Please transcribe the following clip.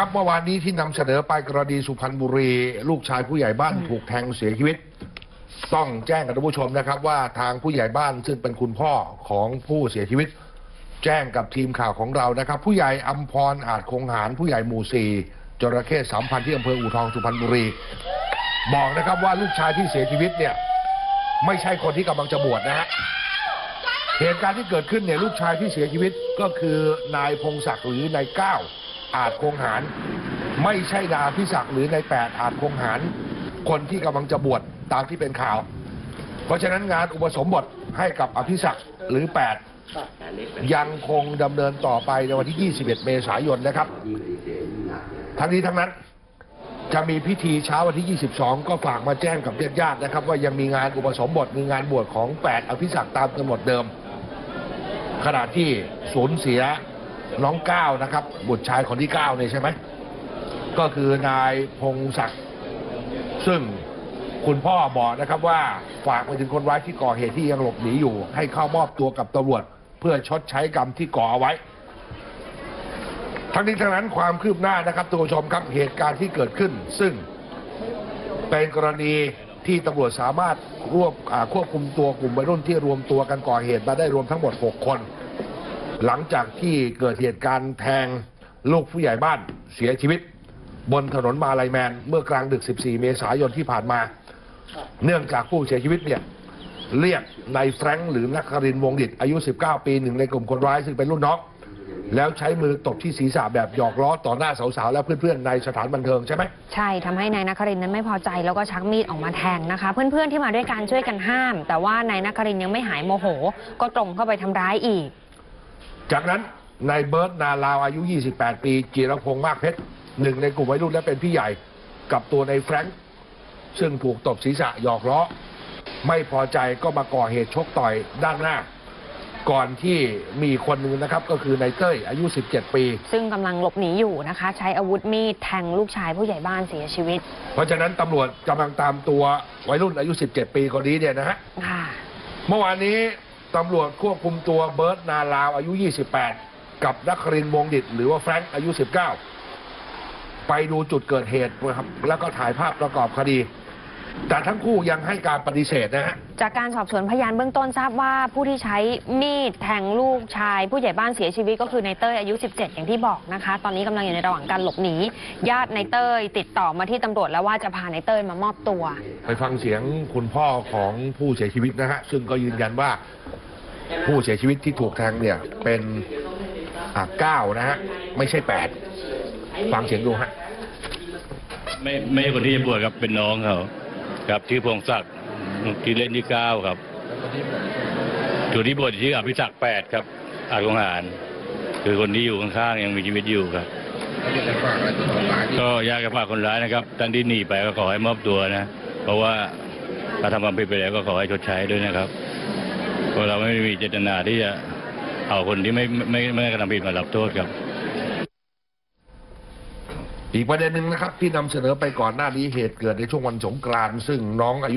ครับเมื่อวานนี้ที่นำเสนอไปกรณีสุพรรณบุรี ลูกชายผู้ใหญ่บ้านถูกแทงเสียชีวิต ต้องแจ้งกับท่านผู้ชมนะครับ ว่าทางผู้ใหญ่บ้านซึ่งเป็นคุณพ่อของผู้เสียชีวิต แจ้งกับทีมข่าวของเรานะครับ ผู้ใหญ่อัมพรอาจคงหารผู้ใหญ่หมู่สี่จระเข้สามพันที่อำเภออู่ทองสุพรรณบุรี บอกนะครับว่าลูกชายที่เสียชีวิตเนี่ย ไม่ใช่คนที่กำลังจะบวชนะฮะเหตุการณ์ที่เกิดขึ้นเนี่ยลูกชายที่เสียชีวิตก็คือนายพงศักดิ์หรือนายก้าว อาจคงหาร ไม่ใช่นายพิศักดิ์หรือนายแปดอาจคงหาร คนที่กำลังจะบวชตามที่เป็นข่าว เพราะฉะนั้นงานอุปสมบทให้กับอภิศักดิ์หรือแปดยังคงดำเนินต่อไปในวันที่ 21 เมษายนนะครับ ทั้งนี้ทั้งนั้นจะมีพิธีเช้าวันที่ 22 ก็ฝากมาแจ้งกับญาติๆนะครับ ว่ายังมีงานอุปสมบทมีงานบวชของ 8 อภิศักดิ์ตามกำหนดเดิม ขณะที่สูญเสีย น้องก้าวนะครับ บุตรชายคนที่9เนี่ยใช่ไหมก็คือนายพงศักดิ์ซึ่งคุณพ่อบอกนะครับว่าฝากไปถึงคนร้ายที่ก่อเหตุที่ยังหลบหนีอยู่ ให้เข้ามอบตัวกับตำรวจ เพื่อชดใช้กรรมที่ก่อเอาไว้ ทั้งนี้ทั้งนั้นความคืบหน้านะครับตัวผู้ชมครับเหตุการณ์ที่เกิดขึ้น ซึ่งเป็นกรณีที่ตำรวจสามารถรวบควบคุมตัวกลุ่มวัยรุ่นที่รวมตัวกันก่อเหตุมาได้รวมทั้งหมด 6 คน หลังจากที่เกิดเหตุการณ์แทงลูกผู้ใหญ่บ้านเสียชีวิต บนถนนมาลายแมน เมื่อกลางดึก 14 เมษายนที่ผ่านมา เนื่องจากผู้เสียชีวิตเนี่ยเรียกนายแฟรงค์หรือนักครินวงดิตอายุ 19 ปีหนึ่งในกลุ่มคนร้ายซึ่งเป็นรุ่นน้อง แล้วใช้มือตบที่ศีรษะแบบหยอกล้อต่อหน้าสาวๆและเพื่อนๆในสถานบันเทิงใช่ไหมใช่ทำให้นายนครินนั้นไม่พอใจแล้วก็ชักมีดออกมาแทงนะคะ เพื่อนๆที่มาด้วยกันช่วยกันห้าม แต่ว่านายนครินยังไม่หายโมโห ก็ตรงเข้าไปทำร้ายอีก จากนั้นนายเบิร์ตนาลาวอายุ 28 ปีจิรพงษ์มากเพชรหนึ่งในกลุ่มวัยรุ่นและเป็นพี่ใหญ่กับตัวนายแฟรงค์ซึ่งถูกตบศีรษะหยอกล้อ ไม่พอใจก็มาก่อเหตุชกต่อยด้านหน้า ก่อนที่มีคนหนึ่งนะครับก็คือนายเต้ยอายุ 17 ปี ซึ่งกำลังหลบหนีอยู่นะคะ ใช้อาวุธมีดแทงลูกชายผู้ใหญ่บ้านเสียชีวิต เพราะฉะนั้นตำรวจกำลังตามตัววัยรุ่นอายุ 17 ปีคนนี้เนี่ยนะฮะค่ะ เมื่อวานนี้ ตำรวจควบคุมตัวเบิร์ตนาลาวอายุ 28 กับนักครินทร์วงดิตหรือว่าแฟรงค์อายุ 19 ไปดูจุดเกิดเหตุนะครับแล้วก็ถ่ายภาพประกอบคดี แต่ทั้งคู่ยังให้การปฏิเสธนะฮะจากการสอบสวนพยานเบื้องต้นทราบว่าผู้ที่ใช้มีดแทงลูกชาย ผู้ใหญ่บ้านเสียชีวิตก็คือนายเต้ยอายุ 17 อย่างที่บอกนะคะ ตอนนี้กำลังอยู่ในระหว่างการหลบหนีญาตินายเต้ยติดต่อมาที่ตำรวจแล้วว่าจะพานายเต้ยมามอบตัว ไปฟังเสียงคุณพ่อของผู้เสียชีวิตนะฮะซึ่งก็ยืนยันว่า ผู้เสียชีวิตที่ถูกแทงเนี่ย เป็นอ่าเก้านะฮะไม่ใช่แปดฟังเสียงดูฮะไม่ไม่ใช่คนที่จะบวชครับเป็นน้องเขาครับชื่อพงศักดิ์ที่เล่นที่เก้าครับส่วนที่บวชชื่ออภิศักดิ์แปดครับอาจกงหาร คือคนที่อยู่ข้างๆยังมีชีวิตอยู่ครับก็อยากจะฝากคนร้ายนะครับท่านที่หนีไปก็ขอให้มอบตัวนะ เพราะว่าถ้าทำความผิดไปแล้วก็ขอให้ชดใช้ด้วยนะครับ เพราะเราไม่มีเจตนาที่จะเอาคนที่ไม่ไม่ไม่กระทำผิดมารับโทษครับอีกประเด็นหนึ่งนะครับที่นำเสนอไปก่อนหน้านี้เหตุเกิดในช่วงวันสงกรานต์ซึ่งน้องอายุ